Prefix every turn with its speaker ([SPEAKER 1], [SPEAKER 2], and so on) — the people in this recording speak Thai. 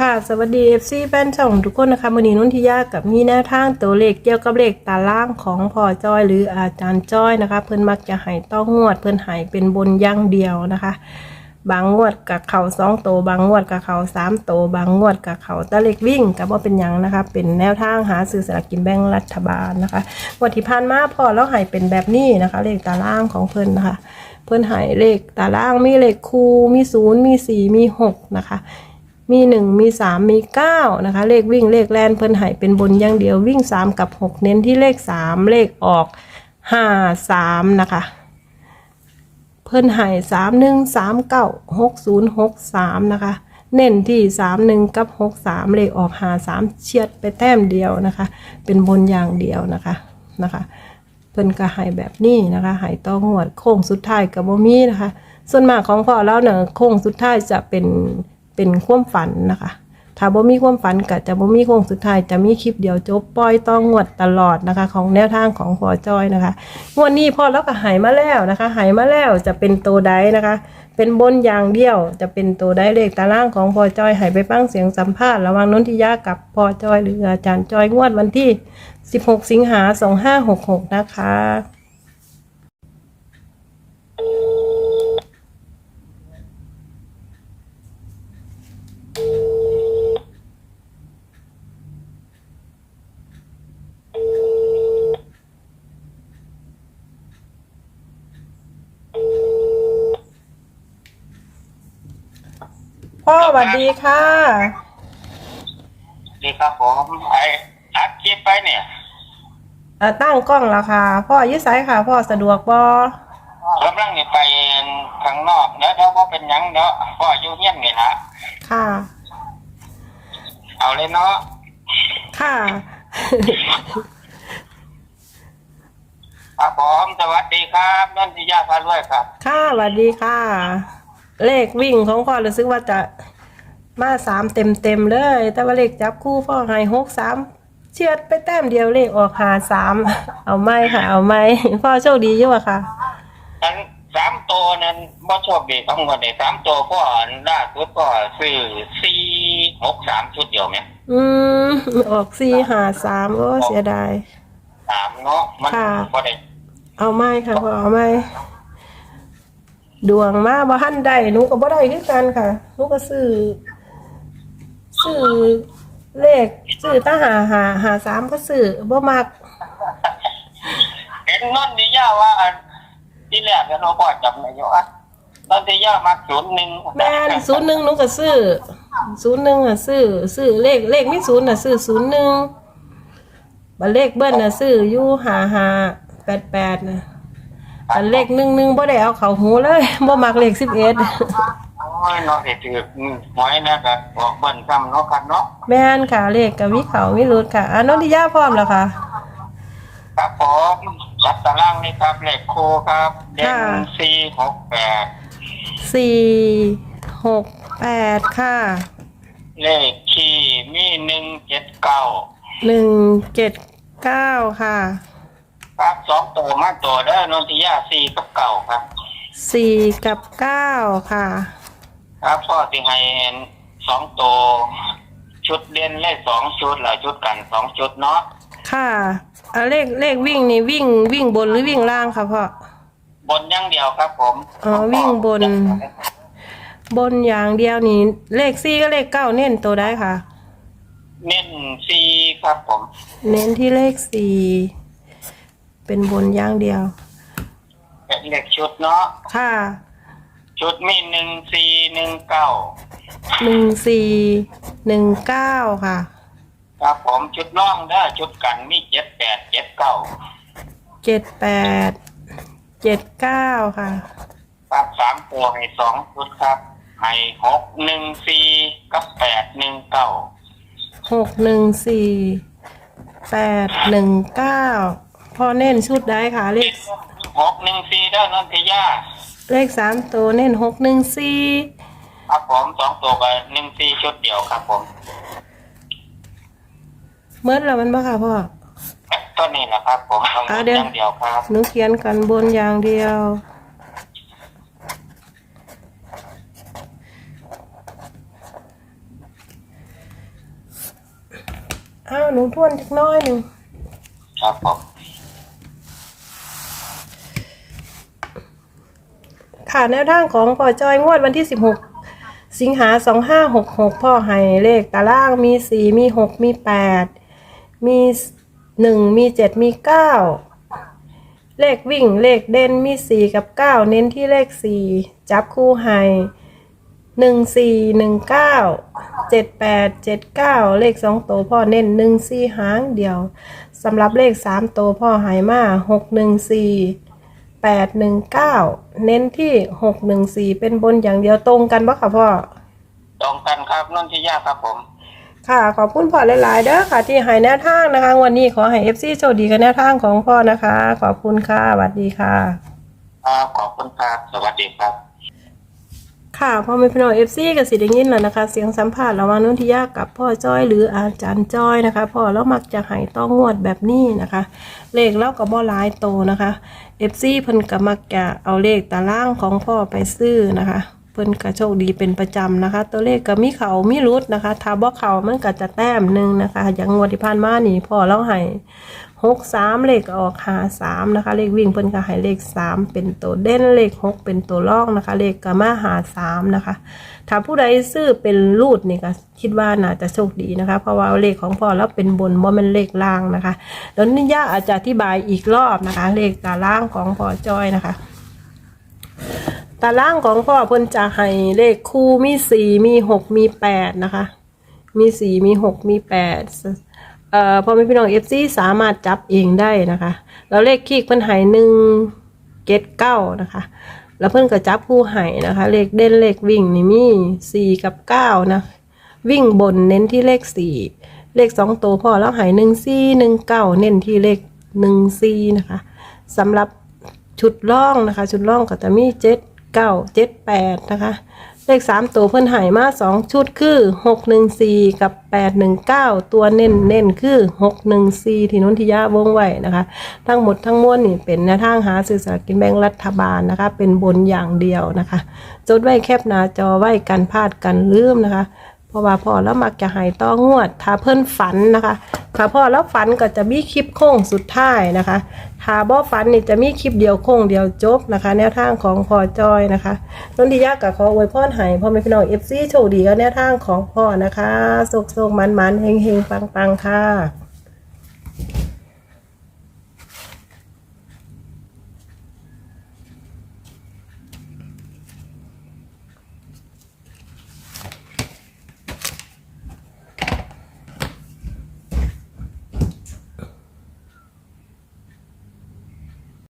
[SPEAKER 1] ค่ะสวัสดี FC แฟนช่องทุกคนนะคะวันนี้นุ่นทิยากับมีแนวทางตัวเลขเกี่ยวกับเลขตารางของพ่อจ้อยหรืออาจารย์จ้อยนะคะ เพิ่อนมักจะให้ต้องงวด เพิ่อนให้เป็นบนย่างเดียวนะคะ บางงวดกับเขาสองโตวบางงวดกับเขาสามโตวบางงวดกับเขาตะเล็กวิ่งกับว่าเป็นยังนะคะ เป็นแนวทางหาซื้อสลากกินแบ่งรัฐบาลนะคะงวดที่ผ่านมาพอแล้วให้เป็นแบบนี้นะคะ เลขตารางของเพิ่อนนะคะ เพิ่อนให้เลขตารางมีเลขคูมีศูนย์มีสี่มีหกนะคะ มีหนึ่งมีสามมีเก้านะคะ เลขวิ่งเลขแลนเพิ่นให้เป็นบนอย่างเดียววิ่งสามกับหกเน้นที่เลขสามเลขออกห้าสามนะคะ เพิ่นให้สามหนึ่งสามเก้าหกศูนย์หกสามนะคะ เน้นที่สามหนึ่งกับหกสามเลขออกหาสามเฉียดไปแต้มเดียวนะคะ เป็นบนอย่างเดียวนะคะนะคะ เพิ่นก็ให้แบบนี้นะคะให้ต้องหวดโค้งสุดท้ายกับบ่มีนะคะ ส่วนมากของพ่อแล้วเนี่ยโค้งสุดท้ายจะเป็น เป็นความฝันนะคะ ถ้าบ่มีความฝันก็จะบ่มีโค้งสุดท้ายจะมีคลิปเดียวจบปล่อยต้องงวดตลอดนะคะ ของแนวทางของพอจอยนะคะงวดนี้พอแล้วก็หายมาแล้วนะคะหายมาแล้วจะเป็นตัวใดนะคะ เป็นบนอย่างเดียวจะเป็นตัวใดเลขตารางของพอจอยหายไปฟังเสียงสัมภาษณ์ระหว่างนนทิยากับพอจอย หรืออาจารย์จอยงวดวันที่ 16 สิงหา2566 นะคะ พ่อส วัสดีค่ะ
[SPEAKER 2] ดีครับผมไออัดคลิปไปเนี่ย
[SPEAKER 1] เอ่อตั้งกล้องแล้วค่ะ พ่ออยืดสายค่ะ พ่อสะดวกบอกำ
[SPEAKER 2] ลังนี่ไปข้างนอกเดี๋ยวเดี๋ยวว่าเป็นหยังเนาะพ่ออยู่เฮียนนี่ละ
[SPEAKER 1] ค่ะ
[SPEAKER 2] เอาเลยเนาะ
[SPEAKER 1] ค่ะ
[SPEAKER 2] ครับผมสวัสดีครับนนทิยาพาด้วยครับ
[SPEAKER 1] ค่ะสวัสดีค่ะ เลขวิ่งของพ่อรู้สึกว่าจะ มาสามเต็มเต็มๆเลย แต่ว่าเลขจับคู่พ่อให้หกสามเชียดไปแต้มเดียวเลขออกหาสามเอาไหมค่ะ เอาไหมพ่อโชคดีอยู่อะค่ะ
[SPEAKER 2] อันสามตัวนั้นบ่โชคดีทั้งหมดเลยสามตัวก็ล่าสุดก็ซื้อสี่หกสามชุดเดียวไหม
[SPEAKER 1] อืมออกสี่หาสามโอ้เสียดาย
[SPEAKER 2] สามเนาะมัน
[SPEAKER 1] ค่ะ
[SPEAKER 2] ก็ได้
[SPEAKER 1] เอาไหมค่ะพ่อเอาไหมดวงมาบ่ทันได้หนูก็บ่ได้คือกันค่ะหนูก็ซื้อ ซื้อเลขซื้อตาหาหาหาสามก็ซื้อบ่มัก
[SPEAKER 2] เห็นนนทิยาว่าอันที่แรกเนี่ยเราพ่อจำไม่อยู่อะนนทิยามาศูนย์หนึ่ง
[SPEAKER 1] แม่นศูนย์หนึ่งหนูก็ซื้อศูนย์หนึ่งอะซื้อซื้อเลขเลขมีศูนย์อะซื้อศูนย์หนึ่งบัตรเลขเบิ้ลอะซื้ออยู่หาหาแปดแปดนะอันเลขหนึ่งหนึ่งบ่ได้เอาเข้าหูเลยบ่มักเลขสิบเอ็ด
[SPEAKER 2] โอ้ยเนาะเห็ดถือหวยนะครับบอกเบิ่นคำเนาะครับเนาะ
[SPEAKER 1] แม่นค่ะเลขกับวิเขาวิรุดค่ะอันนนทิยาพร้อมแล้วค่ะ
[SPEAKER 2] ครับผมจัดตารางนี่ครับเลขโคครับเด่น
[SPEAKER 1] ค่ะ
[SPEAKER 2] สี่หกแปด
[SPEAKER 1] สี่หกแปดค่ะ
[SPEAKER 2] เลขคีมีหนึ่งเจ็ดเก้า
[SPEAKER 1] หนึ่งเจ็ดเก้าค่ะ
[SPEAKER 2] ครับสองตัวมาตัวเด้อนนทิยาสี่กับเก้าครับ
[SPEAKER 1] สี่กับเก้าค่ะ
[SPEAKER 2] ครับพ่อสิให้สองตัวชุดเด่นเลขสองชุดหลายชุดกันสองชุดเนาะ
[SPEAKER 1] ค่ะอะเลขเลขวิ่งนี่วิ่งวิ่งบนหรือวิ่งล่างค่ะพ่อบ
[SPEAKER 2] นอย่างเดียวครับ ผม
[SPEAKER 1] อ๋อวิ่งบน บนอย่างเดียวนี่เลขสี่ก็เลขเก้าเน้นตัวได้ค่ะ
[SPEAKER 2] เน้นสี่ครับผม
[SPEAKER 1] เน้นที่เลขสี่เป็นบนอย่างเดียว
[SPEAKER 2] เป็นเลขชุดเนาะ
[SPEAKER 1] ค่ะ
[SPEAKER 2] ชุดมีหนึ่งสี่หนึ่งเก้า
[SPEAKER 1] หนึ่งสี่หนึ่งเก้าค่ะ
[SPEAKER 2] ครับผมชุดร่องได้อชุดกันมีเจ็ดแปดเจ็ดเก้า
[SPEAKER 1] เจ็ดแปดเจ็ดเก้าค่ะ
[SPEAKER 2] ครับสามตัวให้สองชุดครับให้หกหนึ่งสี่กับแปดหนึ่งเก้า
[SPEAKER 1] หกหนึ่งสี่แปดหนึ่งเก้าพอเน้นชุดได้ค่ะเลข
[SPEAKER 2] หกหนึ่งสี่ได้อนนทิยา
[SPEAKER 1] เลขสามตัวเน้นหกหนึ่งสี่
[SPEAKER 2] ครับผมสองตัวกับหนึ่งสี่ชุดเดียวครับผม
[SPEAKER 1] เมื่อแล้วมันบ้าค่ะพ่อ
[SPEAKER 2] ก็นี่แหละครับผมต้อง
[SPEAKER 1] อ่า
[SPEAKER 2] บน
[SPEAKER 1] เดี๋ยว
[SPEAKER 2] อย่างเดียวครับ
[SPEAKER 1] หนูเขียนกันบนอย่างเดียว อ้าวหนูทวนจักหน้อยหนึ่ง
[SPEAKER 2] ครับผม
[SPEAKER 1] ค่ะ แนวทางของพ่อจอยงวดวันที่ 16 สิงหา 2566 พ่อให้เลขตารางมี 4 มี 6 มี 8 มี 1 มี 7 มี 9 เลขวิ่งเลขเด่นมี 4 กับ 9 เน้นที่เลข 4 จับคู่ให้หนึ่งสี่หนึ่งเก้าเจ็ดแปดเจ็ดเก้าเลขสองตพ่อเน้นหนึ่งสี่หางเดียวสำหรับเลขสามตพ่อหายมาหกหนึ่งสี่ 819 เน้นที่ 614 เป็นบนอย่างเดียวตรงกันปะค่ะพ่อ
[SPEAKER 2] ตรงกันครับนนที่ยากครับผม
[SPEAKER 1] ค่ะ ขอบคุณพ่อหลาย ๆ เด้อค่ะ ที่หายแนวทางนะคะ วันนี้ขอให้เอฟซีโชคดีกับแนวทางของพ่อนะคะ ขอบคุณค่ะสวัสดีค่ะ
[SPEAKER 2] ขอบคุณครับสวัสดีครับ
[SPEAKER 1] ค่ะพ่อแม่พี่น้องเอฟซีกับสิไดยินแล้วนะคะ เสียงสัมภาษณ์ระหว่างนุ่นทิยากกับพ่อจ้อยหรืออาจารย์จ้อยนะคะพ่อแล้วมักจะหายต้องงวดแบบนี้นะคะ เลขเล่ากับบอลายโตนะคะ เอฟซีเพิ่นก็มักจะเอาเลขตารางของพ่อไปซื้อนะคะ เพิ่นก็โชคดีเป็นประจำนะคะ ตัวเลขก็มีเขามีรุดนะคะถ้าบ่เขามันก็จะแต้มหนึ่งนะคะ อย่างงวดที่ผ่านมานี่พ่อเล่าให้ หกสามเลขออกหาสามนะคะ เลขวิ่งเพิ่นก็ให้เลขสามเป็นตัวเด่นเลขหกเป็นตัวรองนะคะ เลขก็มาหาสามนะคะ ถ้าผู้ใดซื้อเป็นรูดนี่ก็คิดว่าน่าจะโชคดีนะคะ เพราะว่าเลขของพ่อแล้วเป็นบนบ่แม่นเลขล่างนะคะแล้วนี่ย่าอาจจะอธิบายอีกรอบนะคะ เลขตารางของพ่อจอยนะคะตารางของพ่อเพิ่นจะให้เลขคู่มีสี่มีหกมีแปดนะคะ มีสี่มีหกมีแปด เอ่อพอแม่พี่น้องเอฟซีสามารถจับเองได้นะคะ แล้วเลขคีกเพิ่นให้หนึ่งเกตเก้านะคะ แล้วเพิ่นก็จับคู่ให้นะคะ เลขเด่นเลขวิ่งนี่มีสี่กับเก้านะ วิ่งบนเน้นที่เลขสี่เลขสองตัวพ่อแล้วหายหนึ่งสี่หนึ่งเก้าเน้นที่เลขหนึ่งสี่นะคะสำหรับชุดล่องนะคะ ชุดล่องก็จะมีเจ็ดเก้าเจ็ดแปดนะคะ เลขสามตัวเพิ่นหายมาสองชุดคือหกหนึ่งสี่กับแปดหนึ่งเก้าตัวเน้นเน้นคือหกหนึ่งสี่ที่นนทิยาวงไว้นะคะ ทั้งหมดทั้งมวลนี่เป็นแนวทางหาสื่อสารกินแบ่งรัฐบาลนะคะ เป็นบนอย่างเดียวนะคะ จดไว้แคบหน้าจอไว้กันพลาดกันลืมนะคะ ราะว่าพ่อแล้วมักจะหายต้องวด ถ้าเพิ่นฝันนะคะ ถ้าพ่อแล้วฝันก็จะมีคลิปโค้งสุดท้ายนะคะ ถ้าบ่ฝันนี่จะมีคลิปเดียวโค้งเดียวจบนะคะ แนวทางของพ่อจอยนะคะนนทิยากับขออวยพรให้พ่อแม่พี่น้องเอฟซีโชคดีกับแนวทางของพ่อนะคะสุขๆมันๆเฮงๆปังๆค่ะ